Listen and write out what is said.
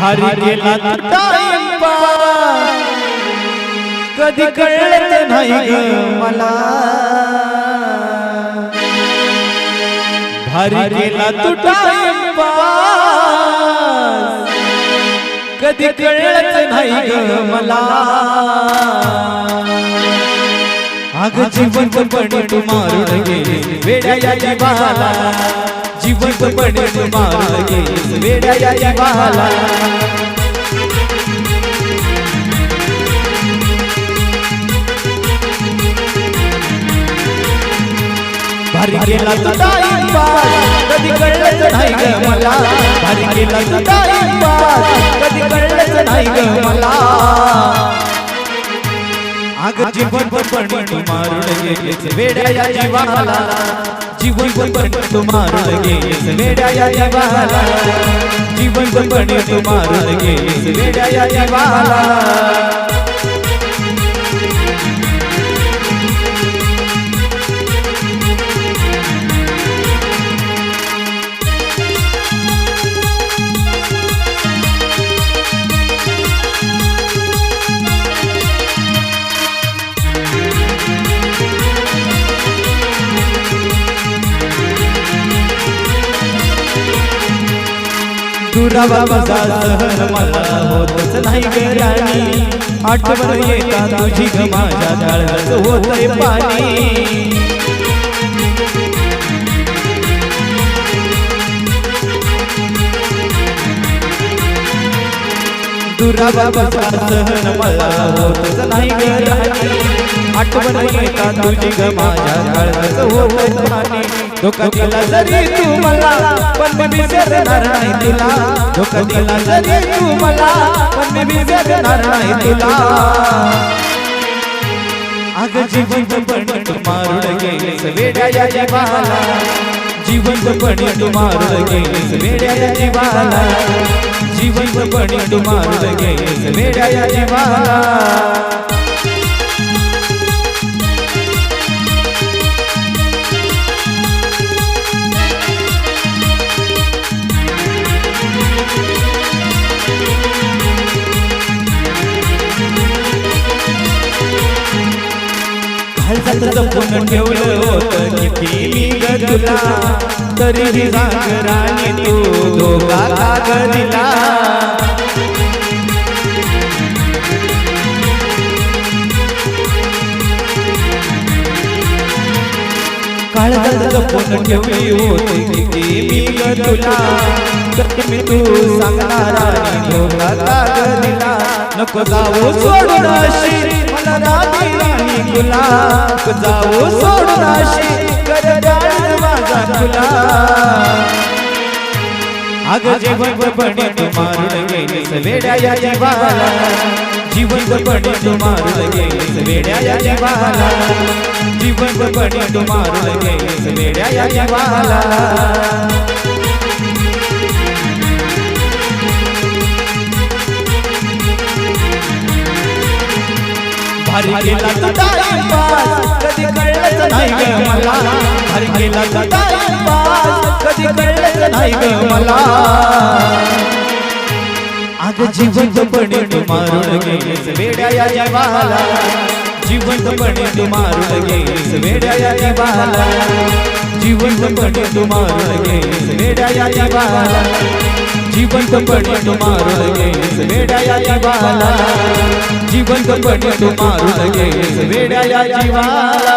भारी टाइमपास कधी कळलं नाही मला। भारी गेला तू कधी कळलंच नाही मला। अग जीवन पण तू मारून गेली। वेड्या या जीवाला जीवन पण तू मारून गेली वेड्या जीवाला भारी गेला तू टाइमपास कधी कळलंच नाही ग मला. भारी गेला तू टाइमपास कधी कळलंच नाही ग मला. अग जीवन पण तू मारून गेलीस वेड्या या जीवाला जीवन पण तू मारून वेड्या जीवाला जीवन पण मारून वेड्या जीवाला दुरावा माझा सहन मला होतच नाही गराणी आठवण येता तुझी ग माझ्या जाळ्यात होतय पाणी. दुरावा बसा सहन मला होतच नाही गराणी आठवण येता तुझी ग माझ्या जाळ्यात होतय पाणी. धोका दिला जरी तू मला पण मी विसरणार नाही तुला. धोका दिला जरी तू मला पण मी विसरणार नाही तुला. अग जीवन पण तू मारून गेलीस वेड्या या जीवाला. जीवन पण तू मारून गेलीस वेड्या या जीवाला. जीवन पण तू मारून गेलीस वेड्या या जीवाला. जपून ठेवलं होतं किती मी तुला. राणी तू धोका का दिला काळजात जपून ठेवली होती किती मी तुला. तरी मी तू सांगणार धोका का दिला नको जाऊ सोडून मला राणी राणी नको जाऊ सोडून अशी माझा तुला अग जीवन पण तू मारून गेलीस वेड्या या जीवाला. जीवन पण तू मारून गेलीस वेड्या या जीवाला. जीवन पण तू मारून गेलीस वेड्या या जीवाला. टाइमपास कधी कळलंच नाही ग मला. टाइमपास कधी कळलंच नाही ग मला. अग जिवंतपणे तू मारून गेलीस वेड्या या जीवाला. जिवंतपणे तू मारून गेलीस वेड्या या जीवाला. जिवंतपणे तू मारून गेलीस वेड्या या जीवाला. जिवंतपणे तू मारून गेलीस वेड्या या जीवाला. जिवंतपणे तू मारून गेलीस वेड्या या जीवाला